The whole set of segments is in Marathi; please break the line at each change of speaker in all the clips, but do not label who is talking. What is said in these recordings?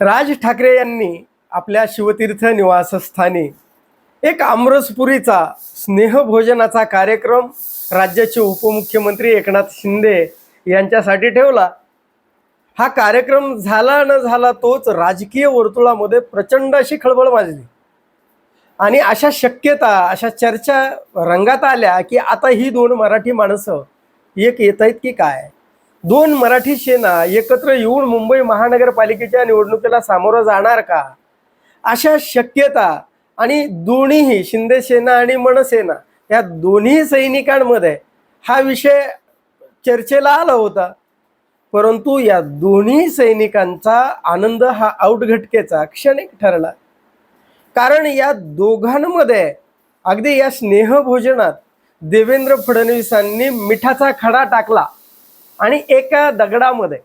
राज ठाकरे यांनी आपल्या शिवतीर्थ निवासस्थानी एक आमरसपुरीचा स्नेहभोजनाचा कार्यक्रम राज्याचे उपमुख्यमंत्री एकनाथ शिंदे यांच्यासाठी ठेवला. हा कार्यक्रम झाला न झाला तोच राजकीय वर्तुळामध्ये प्रचंड अशी खळबळ माजली. आणि अशा शक्यता अशा चर्चा रंगात आल्या की आता ही दोन मराठी माणसं एक येत आहेत की काय? दोन मराठी सेना एकत्र येऊन मुंबई महानगरपालिकेच्या निवडणुकीला सामोरं जाणार का? अशा शक्यता आणि दोन्हीही शिंदे सेना आणि मनसेना या दोन्ही सैनिकांमध्ये हा विषय चर्चेला आला होता. परंतु या दोन्ही सैनिकांचा आनंद हा आउटघटकेचा क्षणिक ठरला. कारण या दोघांमध्ये अगदी या स्नेहभोजनात देवेंद्र फडणवीसांनी मिठाचा खडा टाकला. आणि एका दगडामध्ये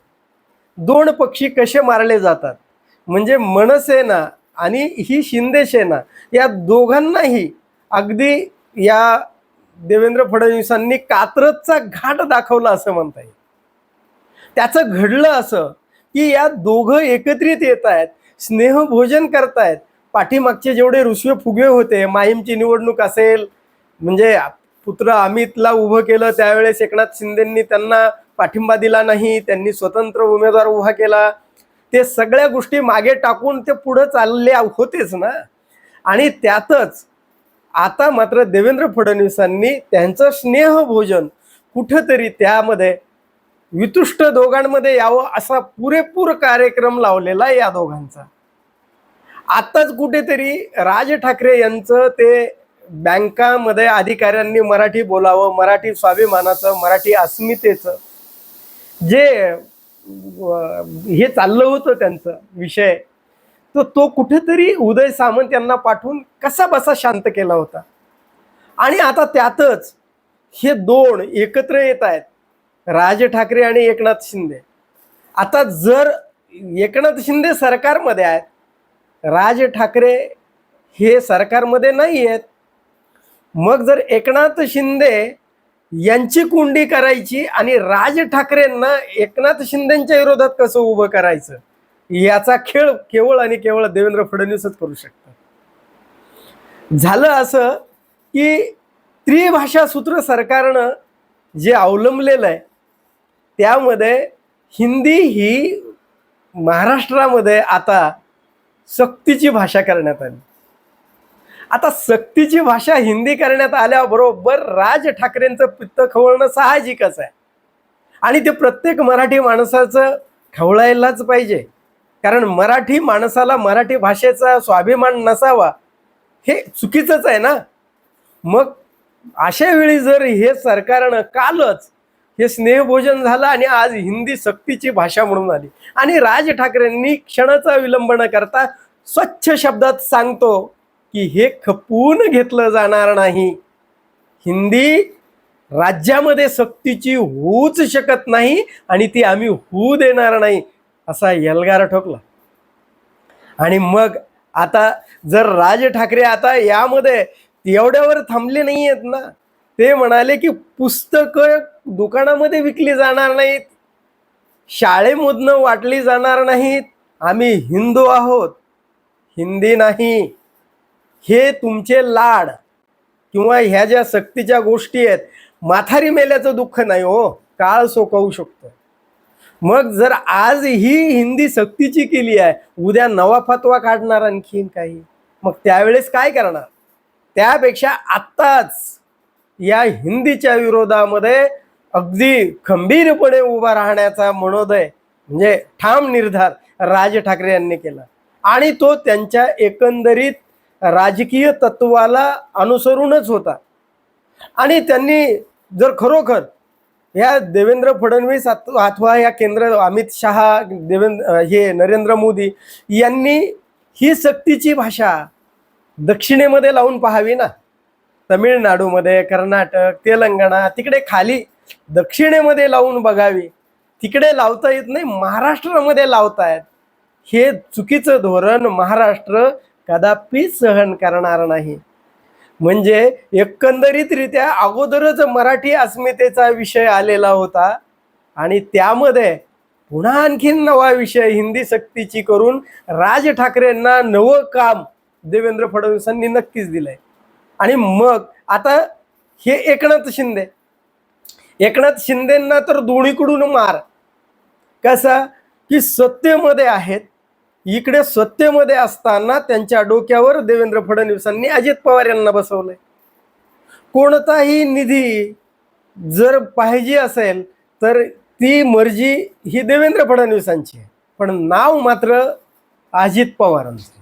दोन पक्षी कसे मारले जातात. म्हणजे मनसेना आणि ही शिंदे सेना या दोघांनाही अगदी या देवेंद्र फडणवीसांनी कात्रजचा घाट दाखवला असं म्हणता येईल. त्याचं घडलं असं की या दोघं एकत्रित येत आहेत स्नेहभोजन करतायत पाठीमागचे जेवढे रुसवे फुगे होते माहीमची निवडणूक असेल म्हणजे पुत्र अमितला उभं केलं त्यावेळेस एकनाथ शिंदेंनी त्यांना पाठिंबा दिला नाही त्यांनी स्वतंत्र उमेदवार उभा केला. ते सगळ्या गोष्टी मागे टाकून ते पुढं चालले होतेच ना. आणि त्यातच आता मात्र देवेंद्र फडणवीसांनी त्यांचं स्नेहभोजन कुठंतरी त्यामध्ये वितुष्ट दोघांमध्ये यावं असा पुरेपूर कार्यक्रम लावलेला आहे या दोघांचा. आताच कुठेतरी राज ठाकरे यांचं ते बँकामध्ये अधिकाऱ्यांनी मराठी बोलावं मराठी स्वाभिमानाचं मराठी अस्मितेचं जे हे चाललं होतं त्यांचं विषय तर तो कुठेतरी उदय सामंत यांना पाठवून कसा बसा शांत केला होता. आणि आता त्यातच हे दोन एकत्र येत आहेत राज ठाकरे आणि एकनाथ शिंदे. आता जर एकनाथ शिंदे सरकारमध्ये आहेत राज ठाकरे हे सरकारमध्ये नाही आहेत मग जर एकनाथ शिंदे यांची कुंडी करायची आणि राज ठाकरेंना एकनाथ शिंदेच्या विरोधात कसं उभं करायचं? याचा खेळ केवळ आणि केवळ देवेंद्र फडणवीसच करू शकतात. झालं असं की त्रिभाषा सूत्र सरकारनं जे अवलंबलेलं आहे त्यामध्ये हिंदी ही महाराष्ट्रामध्ये आता सक्तीची भाषा करण्यात आली. आता सक्तीची भाषा हिंदी करण्यात आल्याबरोबर राज ठाकरेंचं पित्त खवळणं साहजिकच आहे. आणि ते प्रत्येक मराठी माणसाचं खवळायलाच पाहिजे. कारण मराठी माणसाला मराठी भाषेचा स्वाभिमान नसावा हे चुकीचंच आहे ना? मग अशा वेळी जर हे सरकारनं कालच हे स्नेहभोजन झालं आणि आज हिंदी सक्तीची भाषा म्हणून आली आणि राज ठाकरेंनी क्षणाचा विलंब न करता स्वच्छ शब्दात सांगतो की हे खपवून घेतलं जाणार नाही. हिंदी राज्यामध्ये सक्तीची होऊच शकत नाही आणि ती आम्ही होऊ देणार नाही असा यलगार ठोकला. आणि मग आता जर राज ठाकरे आता यामध्ये एवढ्यावर थांबले नाही आहेत ना ते म्हणाले की पुस्तकं दुकानामध्ये विकली जाणार नाहीत शाळेमधनं वाटली जाणार नाहीत आम्ही हिंदू आहोत. हिंदी नाही. हे तुमचे लाड किंवा ह्या ज्या सक्तीच्या गोष्टी आहेत माथारी मेल्याचं दुःख नाही हो. काळ सोकवू शकतो. मग जर आज ही हिंदी सक्तीची केली आहे उद्या नवा फतवा काढणार आणखीन काही मग त्यावेळेस काय करणार? त्यापेक्षा आत्ताच या हिंदीच्या विरोधामध्ये अगदी खंबीरपणे उभा राहण्याचा मनोदय म्हणजे ठाम निर्धार राज ठाकरे यांनी केला. आणि तो त्यांच्या एकंदरीत राजकीय तत्वाला अनुसरूनच होता. आणि त्यांनी जर खरोखर या देवेंद्र फडणवीस अथवा या केंद्र अमित शहा देवेंद्र हे नरेंद्र मोदी यांनी ही सक्तीची भाषा दक्षिणेमध्ये लावून पाहावी ना. तमिळनाडूमध्ये कर्नाटक तेलंगणा तिकडे खाली दक्षिणेमध्ये लावून बघावी. तिकडे लावता येत नाही महाराष्ट्रामध्ये लावतायत. हे चुकीचं धोरण महाराष्ट्र कदापि सहन करणार नाही. म्हणजे एकंदरीतरित्या अगोदरच मराठी अस्मितेचा विषय आलेला होता. आणि त्यामध्ये पुन्हा आणखीन नवा विषय हिंदी सक्तीची करून राज ठाकरेंना नवं काम देवेंद्र फडणवीसांनी नक्कीच दिलंय. आणि मग आता हे एकनाथ शिंदे. एकनाथ शिंदेंना तर दोन्हीकडून मार. कसा? की सत्तेमध्ये आहेत. इकडे सत्तेमध्ये असताना त्यांच्या डोक्यावर देवेंद्र फडणवीसांनी अजित पवार यांना बसवलंय. कोणताही निधी जर पाहिजे असेल तर ती मर्जी ही देवेंद्र फडणवीसांची आहे. पण नाव मात्र अजित पवारांचं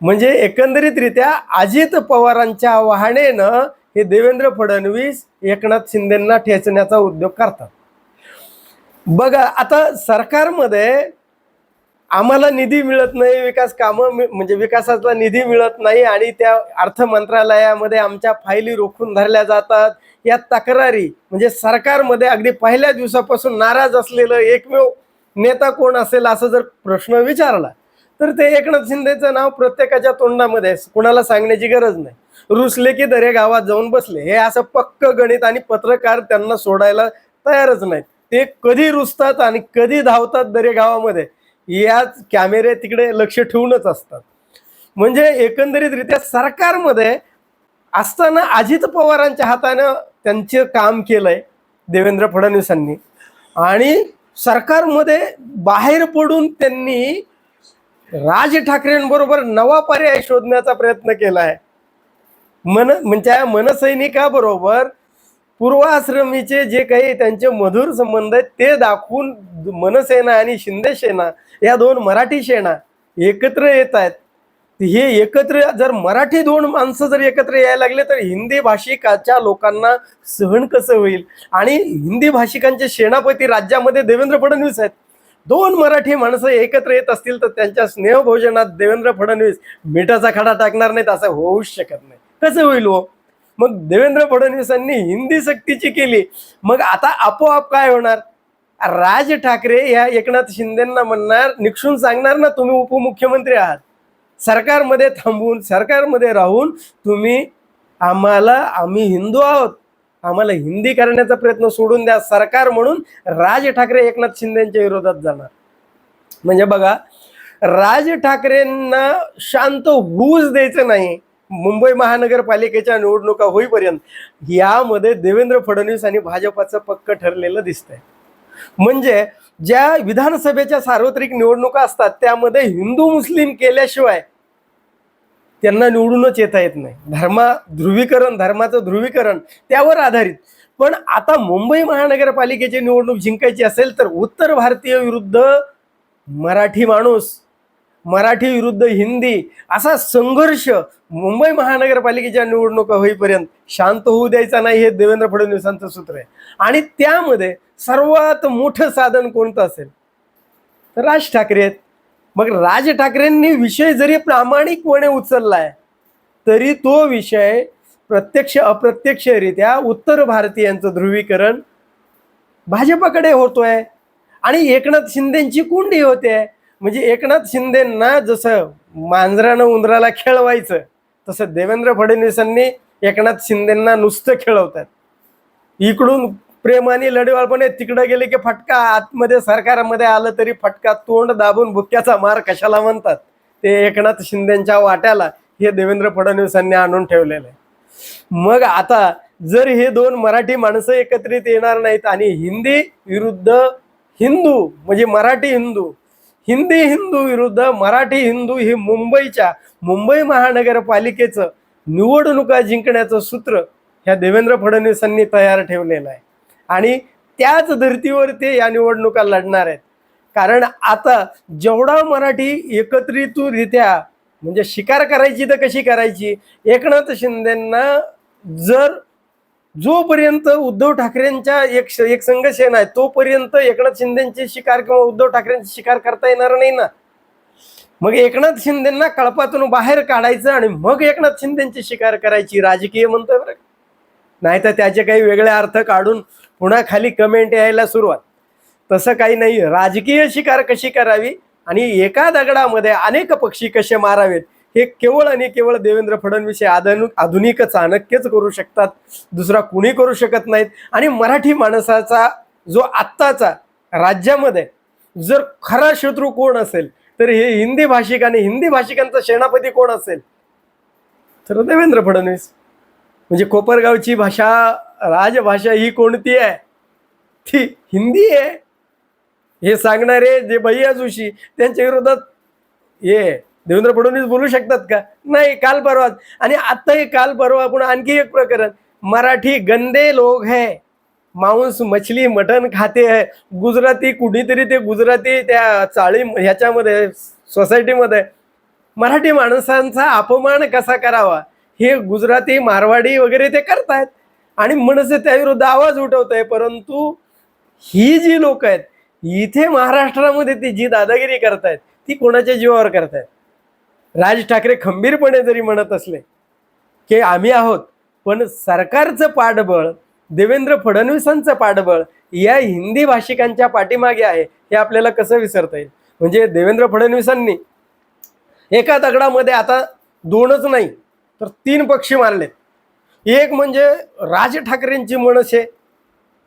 म्हणजे एकंदरीतरित्या अजित पवारांच्या वाहनेनं हे देवेंद्र फडणवीस एकनाथ शिंदेंना ठेचण्याचा उद्योग करतात. बघा आता सरकारमध्ये आम्हाला निधी मिळत नाही विकास कामं म्हणजे विकासाचा निधी मिळत नाही आणि त्या अर्थ मंत्रालयामध्ये आमच्या फायली रोखून धरल्या जातात. या तक्रारी म्हणजे सरकारमध्ये अगदी पहिल्या दिवसापासून नाराज असलेलं एकमेव नेता कोण असेल असं जर प्रश्न विचारला तर ते एकनाथ शिंदेचं नाव प्रत्येकाच्या तोंडामध्ये कुणाला सांगण्याची गरज नाही. रुसले की दरे गावात जाऊन बसले. हे असं पक्क गणित आणि पत्रकार त्यांना सोडायला तयारच नाहीत. ते कधी रुसतात आणि कधी धावतात दरे गावामध्ये याच कॅमेरे तिकडे लक्ष ठेवूनच असतात. म्हणजे एकंदरीतरित्या सरकारमध्ये असताना अजित पवारांच्या हातानं त्यांचे काम केलंय देवेंद्र फडणवीसांनी. आणि सरकारमध्ये बाहेर पडून त्यांनी राज ठाकरेंबरोबर नवा पर्याय शोधण्याचा प्रयत्न केला आहे मन म्हणजे मनसैनिकाबरोबर पूर्वाश्रमीचे जे काही त्यांचे मधुर संबंध आहेत ते दाखवून मनसेना आणि शिंदे सेना या दोन मराठी सेना एकत्र येत आहेत. हे एकत्र जर मराठी दोन माणसं जर एकत्र यायला लागले तर हिंदी भाषिकाच्या लोकांना सहन कसं होईल? आणि हिंदी भाषिकांचे सेनापती राज्यामध्ये देवेंद्र फडणवीस आहेत. दोन मराठी माणसं एकत्र येत असतील तर त्यांच्या स्नेहभोजनात देवेंद्र फडणवीस मिठाचा खडा टाकणार नाहीत असं होऊच शकत नाही. कसं होईल हो? मग देवेंद्र फडणवीसांनी हिंदी सक्तीची केली. मग आता आपोआप काय होणार? राज ठाकरे या एकनाथ शिंदेना म्हणणार निक्षून सांगणार ना तुम्ही उपमुख्यमंत्री आहात. सरकारमध्ये थांबून सरकारमध्ये राहून तुम्ही आम्हाला आम्ही हिंदू आहोत. आम्हाला हिंदी करण्याचा प्रयत्न सोडून द्या. सरकार म्हणून राज ठाकरे एकनाथ शिंदेच्या विरोधात जाणार. म्हणजे बघा राज ठाकरेंना शांत होऊच द्यायचं नाही. मुंबई महानगरपालिकेच्या निवडणुका होईपर्यंत यामध्ये देवेंद्र फडणवीस आणि भाजपाचं पक्क ठरलेलं दिसतंय. म्हणजे ज्या विधानसभेच्या सार्वत्रिक निवडणुका असतात त्यामध्ये हिंदू मुस्लिम केल्याशिवाय त्यांना निवडूनच येता येत नाही. धर्मा ध्रुवीकरण धर्माचं ध्रुवीकरण त्यावर आधारित. पण आता मुंबई महानगरपालिकेची निवडणूक जिंकायची असेल तर उत्तर भारतीय विरुद्ध मराठी माणूस मराठी विरुद्ध हिंदी असा संघर्ष मुंबई महानगरपालिकेच्या निवडणुका होईपर्यंत शांत होऊ द्यायचा नाही हे देवेंद्र फडणवीसांचं सूत्र आहे. आणि त्यामध्ये सर्वात मोठं साधन कोणतं असेल? तर राज ठाकरे आहेत. मग राज ठाकरेंनी विषय जरी प्रामाणिकपणे उचललाय तरी तो विषय प्रत्यक्ष अप्रत्यक्षरित्या उत्तर भारतीयांचं ध्रुवीकरण भाजपाकडे होतोय. आणि एकनाथ शिंदेची कुंडी होते. म्हणजे एकनाथ शिंदेंना जसं मांजरानं उंदराला खेळवायचं तसं देवेंद्र फडणवीसांनी एकनाथ शिंदेंना नुसतं खेळवतात. इकडून प्रेमाने लढवाळपणे तिकडं गेले की फटका आतमध्ये सरकारमध्ये आलं तरी फटका तोंड दाबून बुक्क्याचा मार कशाला म्हणतात? ते एकनाथ शिंदेच्या वाट्याला हे देवेंद्र फडणवीसांनी आणून ठेवलेलं आहे. मग आता जर हे दोन मराठी माणसं एकत्रित येणार नाहीत आणि हिंदी विरुद्ध हिंदू म्हणजे मराठी हिंदू हिंदी हिंदू विरुद्ध मराठी हिंदू हे मुंबईच्या मुंबई महानगरपालिकेचं निवडणुका जिंकण्याचं सूत्र ह्या देवेंद्र फडणवीसांनी तयार ठेवलेलं आहे. आणि त्याच धर्तीवर ते या निवडणुका लढणार आहेत. कारण आता जेवढा मराठी एकत्रितरित्या म्हणजे शिकार करायची तर कशी करायची? एकनाथ शिंदेंना जर जोपर्यंत उद्धव ठाकरेंच्या एक एक संघसेना आहे तोपर्यंत एकनाथ शिंदेची शिकार किंवा उद्धव ठाकरेंची शिकार करता येणार नाही ना. मग एकनाथ शिंदेना कळपातून बाहेर काढायचं आणि मग एकनाथ शिंदेची शिकार करायची राजकीय म्हणतोय बरं नाही तर त्याचे काही वेगळे अर्थ काढून पुन्हा खाली कमेंट यायला सुरुवात. तसं काही नाही राजकीय शिकार कशी करावी आणि एका दगडामध्ये अनेक पक्षी कसे मारावेत हे केवळ आणि केवळ देवेंद्र फडणवीस हे आधुनिक आधुनिक चाणक्यच करू शकतात. दुसरा कुणी करू शकत नाहीत. आणि मराठी माणसाचा जो आत्ताचा राज्यामध्ये जर खरा शत्रू कोण असेल तर हे हिंदी भाषिक आणि हिंदी भाषिकांचा सेनापती कोण असेल? तर देवेंद्र फडणवीस. म्हणजे कोपरगावची भाषा राजभाषा ही कोणती आहे? ती हिंदी आहे. हे सांगणारे जे भैया जोशी त्यांच्या विरोधात हे देवेंद्र फडणवीस बोलू शकतात का? नाही काल परवा. आणि आता हे काल परवा आपण आणखी एक प्रकरण. मराठी गंदे लोक है. मांस मछली मटन खाते है. गुजराती कुणीतरी ते गुजराती त्या चाळी ह्याच्यामध्ये सोसायटीमध्ये. मराठी माणसांचा अपमान कसा करावा? हे गुजराती मारवाडी वगैरे ते करतायत. आणि मनसे त्याविरुद्ध आवाज उठवत आहे परंतु ही जी लोक आहेत इथे महाराष्ट्रामध्ये ती जी दादागिरी करतायत ती कोणाच्या जीवावर करतायत? राज ठाकरे खंबीरपणे जरी म्हणत असले की आम्ही आहोत पण सरकारचं पाठबळ देवेंद्र फडणवीसांचं पाठबळ या हिंदी भाषिकांच्या पाठीमागे आहे हे आपल्याला कसं विसरता येईल? म्हणजे देवेंद्र फडणवीसांनी एका दगडामध्ये आता दोनच नाही तर तीन पक्षी मारलेत. एक म्हणजे राज ठाकरेंची मनसे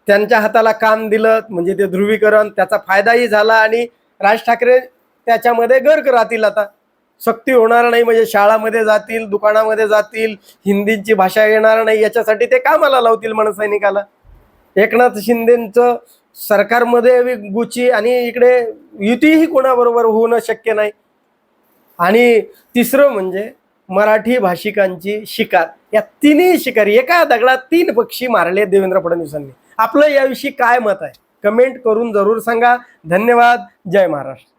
त्यांच्या हाताला काम दिलं म्हणजे ते ध्रुवीकरण त्याचा फायदाही झाला आणि राज ठाकरे त्याच्यामध्ये गर्क राहतील आता. सक्ती होणार नाही म्हणजे शाळामध्ये जातील दुकानामध्ये जातील हिंदीची भाषा येणार नाही याच्यासाठी ते कामाला लावतील मनसैनिकाला एकनाथ शिंदेचं सरकारमध्ये गुची आणि इकडे युतीही कोणाबरोबर होणं शक्य नाही. आणि तिसरं म्हणजे मराठी भाषिकांची शिकार. या तिन्ही शिकार एका दगडात तीन पक्षी मारले देवेंद्र फडणवीसांनी. आपलं याविषयी काय मत आहे? कमेंट करून जरूर सांगा. धन्यवाद. जय महाराष्ट्र.